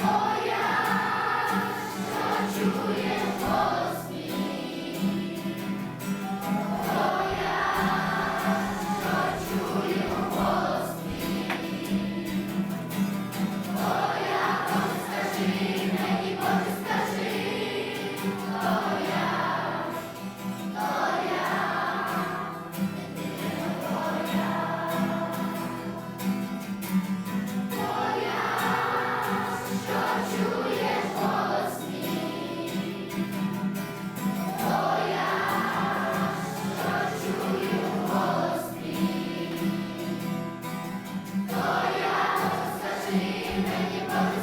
come. Господи,